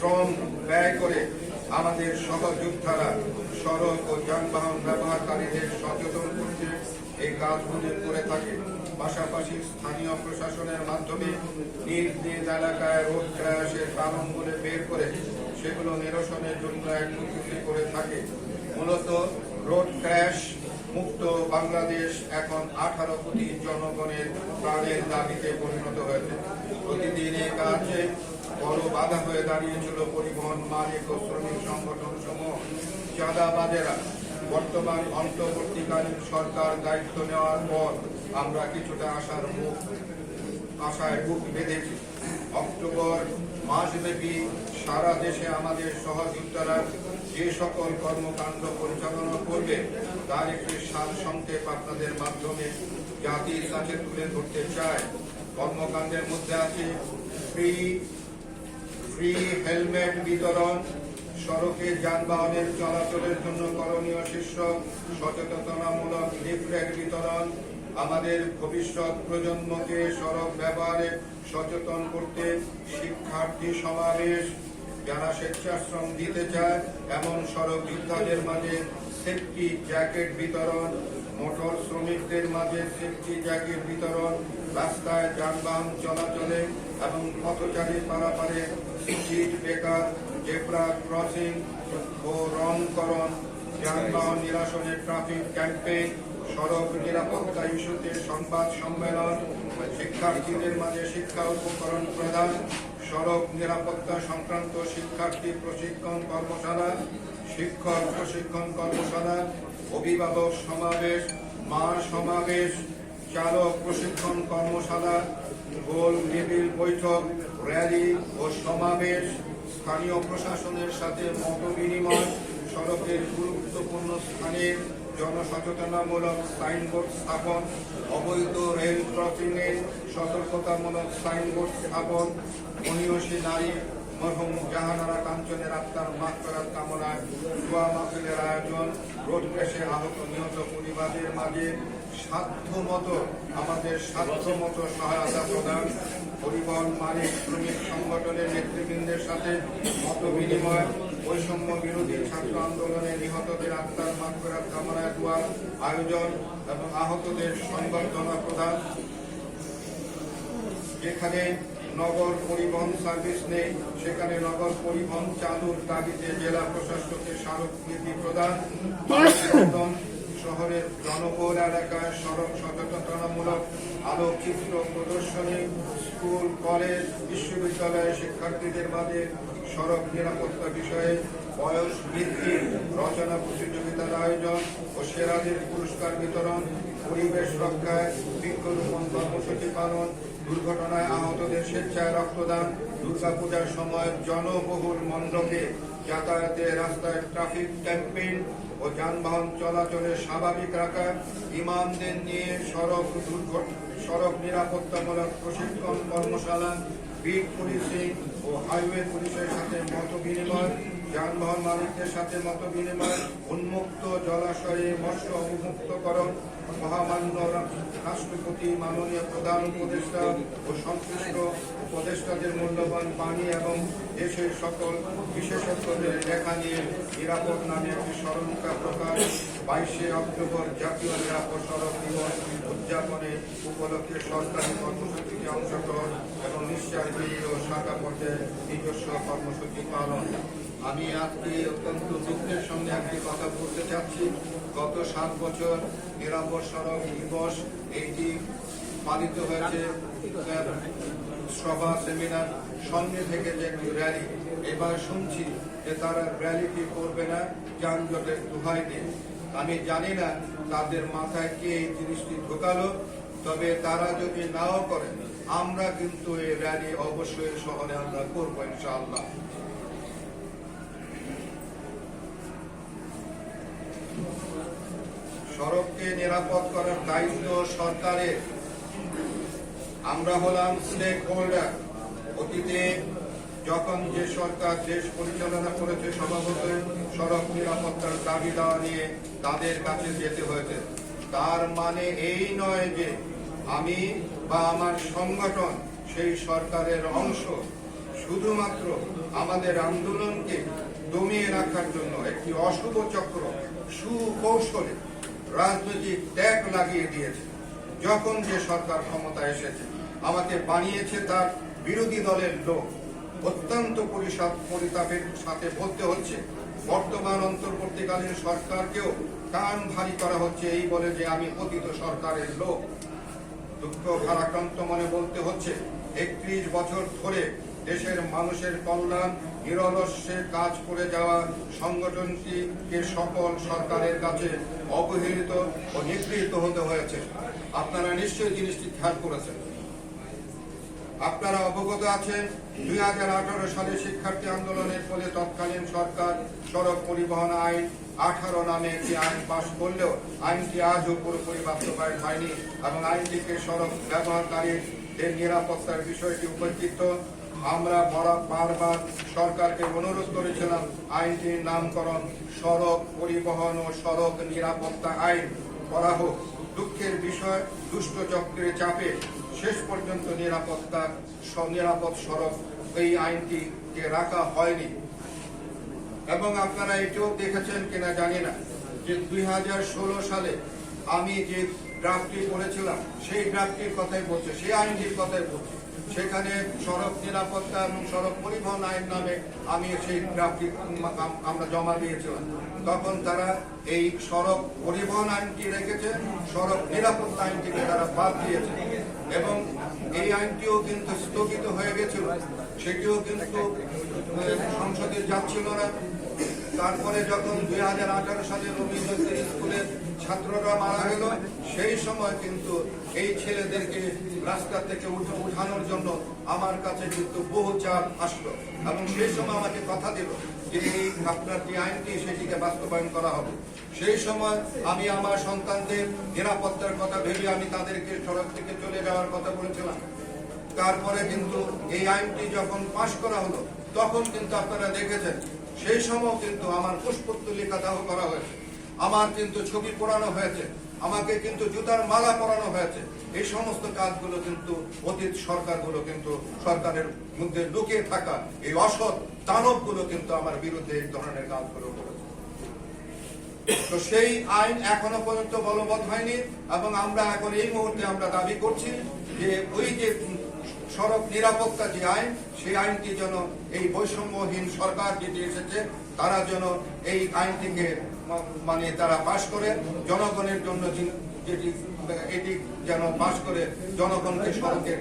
শ্রম ব্যয় করে আমাদের সহযোদ্ধারা সড়ক ও যানবাহন ব্যবহারকারীদের সচেতন করতে এই কাজগুলি করে থাকে। পাশাপাশি স্থানীয় প্রশাসনের মাধ্যমে নিজ নিজ এলাকায় রোড ক্র্যাশের কারণগুলি বের করে সেগুলো নিরসনের জন্য এক করে থাকে। মূলত রোড ক্র্যাশ মুক্ত বাংলাদেশ এখন আঠারো কোটি জনগণের প্রাণের দাবিতে পরিণত হয়েছে। প্রতিদিন এ কাজে বড় বাধা হয়ে দাঁড়িয়েছিল পরিবহন মালিক ও শ্রমিক সংগঠন সমূহ চাঁদাবাজেরা বর্তমান অন্তর্বর্তীকালীন সরকার দায়িত্ব নেওয়ার পর আমরা কিছুটা আশার মুখ আশায় বুক বেঁধেছি। অক্টোবর মাসব্যাপী সারা দেশে আমাদের সহযোদ্ধারা যে সকল কর্মকাণ্ড পরিচালনা করবে, তার একটি সার সংক্ষেপ আপনাদের মাধ্যমে জাতির কাছে তুলে ধরতে চায়। কর্মকাণ্ডের মধ্যে আছে ফ্রি ফ্রি হেলমেট বিতরণ, সড়কে যানবাহনের চলাচলের জন্য করণীয় শীর্ষক সচেতনতামূলক লিফলেট বিতরণ আমাদের ভবিষ্যৎ প্রজন্মকে সড়ক ব্যবহারে সচেতন করতে শিক্ষার্থী সমাবেশ, যারা স্বেচ্ছাশ্রম দিতে চায়, এমন সড়ক যোদ্ধাদের মাঝে সেফটি জ্যাকেট বিতরণ, মোটর শ্রমিকদের মাঝে সেফটি জ্যাকেট বিতরণ, রাস্তায় যানবাহন চলাচলে এবং পথচারী পারাপারে সিট বেকার জেব্রা ক্রসিং ও রংকরণ, যানবাহন নিরাসনে ট্রাফিক ক্যাম্পেইন সড়ক নিরাপত্তা ইস্যুতে সংবাদ সম্মেলন, শিক্ষার্থীদের মাঝে শিক্ষা উপকরণ প্রদান, সড়ক নিরাপত্তা সংক্রান্ত শিক্ষার্থী প্রশিক্ষণ কর্মশালা, শিক্ষক প্রশিক্ষণ কর্মশালা, অভিভাবক সমাবেশ, মা সমাবেশ, চালক প্রশিক্ষণ কর্মশালা, গোল টেবিল বৈঠক, র্যালি ও সমাবেশ, স্থানীয় প্রশাসনের সাথে মত বিনিময়, সড়কের গুরুত্বপূর্ণ স্থানে জনসচেতনামূলক সাইনবোর্ড স্থাপন, অবৈধ রেল ক্রসিং এ সতর্কতামূলক সাইনবোর্ড স্থাপন, মনীয়সী নারী মরহুম জাহানারা কাঞ্চনের আত্মার মাফ করার কামনায় দোয়া মাহফিলের আয়োজন, রোড ক্রেশে আহত নিহত পরিবারের মাঝে সাধ্য মতো আমাদের সাধ্য মতো সহায়তা প্রদান, পরিবহন মালিক, শ্রমিক সংগঠনের নেতৃবৃন্দের সাথে মত বিনিময় বৈষম্য বিরোধী ছাত্র আন্দোলনে নিহতদের আত্মার মাফ করার কামনায় দোয়ার আয়োজন এবং আহতদের সংবর্ধনা প্রদান। যেখানে নগর পরিবহন সার্ভিস নেই সেখানে নগর পরিবহন চালুর দাবিতে জেলা প্রশাসকের স্মারকলিপি প্রদান। বাসস্থান, শহরের জনবহুল এলাকায় সড়ক সচেতনতামূলক আলোকচিত্র প্রদর্শনী, স্কুল, কলেজ, বিশ্ববিদ্যালয়ে শিক্ষার্থীদের মাঝে সড়ক নিরাপত্তা বিষয়ে বয়স বৃদ্ধি, রচনা প্রতিযোগিতার আয়োজন ও সেরাদের পুরস্কার বিতরণ, পরিবেশ রক্ষায় বৃক্ষরোপণ কর্মসূচি পালন, দুর্ঘটনায় আহতদের স্বেচ্ছায় রক্তদান, দুর্গাপূজার সময় জনবহুল মণ্ডপে যাতায়াতে রাস্তায় ট্রাফিক ক্যাম্পেন ও যানবাহন চলাচলের স্বাভাবিক রাখা ইমামদের নিয়ে সড়ক দুর্ঘটনা সড়ক নিরাপত্তামূলক প্রশিক্ষণ কর্মশালা বিট পুলিশিং ও হাইওয়ে পুলিশের সাথে মত বিনিময় যানবাহন মালিকদের সাথে মত বিনিময় উন্মুক্ত জলাশয়ে মৎস্য অবমুক্তকরণ মহামান্য রাষ্ট্রপতি, মাননীয় প্রধান উপদেষ্টা ও সংশ্লিষ্ট উপদেষ্টাদের মূল্যবান পানি এবং দেশের সকল বিশেষজ্ঞদের লেখা নিয়ে নিরাপদ নামে একটি স্মরণিকা প্রকাশ বাইশে অক্টোবর জাতীয় নিরাপদ সড়ক দিবস উদযাপনে উপলক্ষে সরকারি কর্মসূচিতে অংশগ্রহণ এবং নিঃশ্বাস ও শাখা পর্যায়ে নিজস্ব কর্মসূচি পালন। আমি আজকে অত্যন্ত দুঃখের সঙ্গে একটি কথা বলতে চাচ্ছি। গত সাত বছর নিরাপদ সড়ক দিবস এইটি পালিত হয়েছে সভা, সেমিনার সঙ্গে থেকে যে একটি র্যালি। এবার শুনছি যে তারা র্যালিটি করবে না যানজটের দোহাই দিয়ে আমি জানি না তাদের মাথায় কে এই জিনিসটি ঢোকালো, তবে তারা যদি নাও করেন, আমরা কিন্তু এই র্যালি অবশ্যই শহরে আমরা করব, ইনশাআল্লাহ। সড়ককে নিরাপদ করার দায়িত্ব সরকারের। আমরা হলাম স্টেক হোল্ডার অতীতে যখন যে সরকার দেশ পরিচালনা করেছে, স্বভাবত সড়ক নিরাপত্তার দাবি দেওয়া নিয়ে তাদের কাছে যেতে হয়েছে। তার মানে এই নয় যে আমি বা আমার সংগঠন সেই সরকারের অংশ শুধুমাত্র আমাদের আন্দোলনকে দমিয়ে রাখার জন্য একটি অশুভ চক্র, সুকৌশলে রাজনৈতিক ত্যাগ লাগিয়ে দিয়েছে। যখন যে সরকার ক্ষমতা এসেছে, আমাকে বানিয়েছে তার বিরোধী দলের লোক। অত্যন্ত পরিষদ পরিতাপের সাথে বলতে হচ্ছে, বর্তমান অন্তর্বর্তীকালীন সরকারকেও কান ভারী করা হচ্ছে। এই বলে যে আমি অতীত সরকারের লোক। দুঃখ ভারাক্রান্ত মনে বলতে হচ্ছে, একত্রিশ বছর ধরে দেশের মানুষের কল্যাণ নিরলস্যে কাজ করে যাওয়া সংগঠনটিকে সকল সরকারের কাছে অবহেলিত ও নিগৃহীত হতে হয়েছে। আপনারা নিশ্চয়ই জিনিসটি খেয়াল করেছেন। আপনারা অবগত আছেন, দুই হাজার আঠারো সালে শিক্ষার্থী আন্দোলনের ফলে তৎকালীন সরকার সড়ক পরিবহন আইন আঠারো নামে একটি আইন পাশ করলেও আইনটি আজও পুরোপুরি বাস্তবায়ন হয়নি এবং আইনটিকে সড়ক ব্যবহারকারীদের নিরাপত্তার বিষয়টি উপস্থিত, আমরা বরা- বারবার সরকারকে অনুরোধ করেছিলাম আইনটির নামকরণ সড়ক পরিবহন ও সড়ক নিরাপত্তা আইন করা হোক। দুঃখের বিষয়, দুষ্ট চক্রের চাপে শেষ পর্যন্ত নিরাপত্তা নিরাপদ সড়ক এই আইনটিকে রাখা হয়নি। এবং আপনারা এটিও দেখেছেন কিনা জানি না যে দুই সালে আমি যে ড্রাফটটি করেছিলাম, সেই ড্রাফটির কথাই বলছে, সেই আইনটির কথাই বলছে। সেখানে সড়ক নিরাপত্তা এবং সড়ক পরিবহন আইন নামে আমি সেই ড্রাফটি আমরা জমা দিয়েছিলাম। তখন তারা এই সড়ক পরিবহন আইনটি রেখেছে, সড়ক নিরাপত্তা আইনটিকে তারা বাদ দিয়েছে। এবং এই আইনটিও কিন্তু স্থগিত হয়ে গেছিল। সেটিও কিন্তু সংসদে যাচ্ছিল না। তারপরে যখন দুই হাজার আঠারো সালে রবীন্দ্র স্কুলের ছাত্ররা মারা গেল, সেই সময় কিন্তু এই ছেলেদেরকে রাস্তা থেকে উঠে, উঠানোর জন্য আমার কাছে কিন্তু বহু চাপ আসলো। এবং সেই সময় আমাকে কথা দিল যে এই আপনার যে আইনটি সেটিকে বাস্তবায়ন করা হবে। সেই সময় আমি আমার সন্তানদের নিরাপত্তার কথা ভেবে আমি তাদেরকে সড়ক থেকে চলে যাওয়ার কথা বলেছিলাম। তারপরে কিন্তু এই আইনটি যখন পাশ করা হলো, তখন কিন্তু আপনারা দেখেছেন, সেই সময় কিন্তু আমার পুষ্পত্তলিকা দাহ করা হয়েছে। আমার কিন্তু ছবি পোড়ানো হয়েছে। আমাকে কিন্তু জুতার মালা পরানো হয়েছে। এই সমস্ত কাজগুলো কিন্তু অতীত সরকারগুলো কিন্তু সরকারের মধ্যে লুকিয়ে থাকা এই অসৎ দানবগুলো কিন্তু আমার বিরুদ্ধে এই ধরনের কাজগুলো করেছে। তো সেই আইন এখনও পর্যন্ত বলবৎ হয়নি এবং আমরা এখন এই মুহূর্তে আমরা দাবি করছি যে ওই যে সড়ক নিরাপত্তা যে আইন, সেই আইনটি যেন এই বৈষম্যহীন সরকার যেটি এসেছে, তারা যেন এই আইনটিকে মানে তারা পাশ করে জনগণের জন্য যেটি এটি যেন পাশ করে জনগণকে সড়কের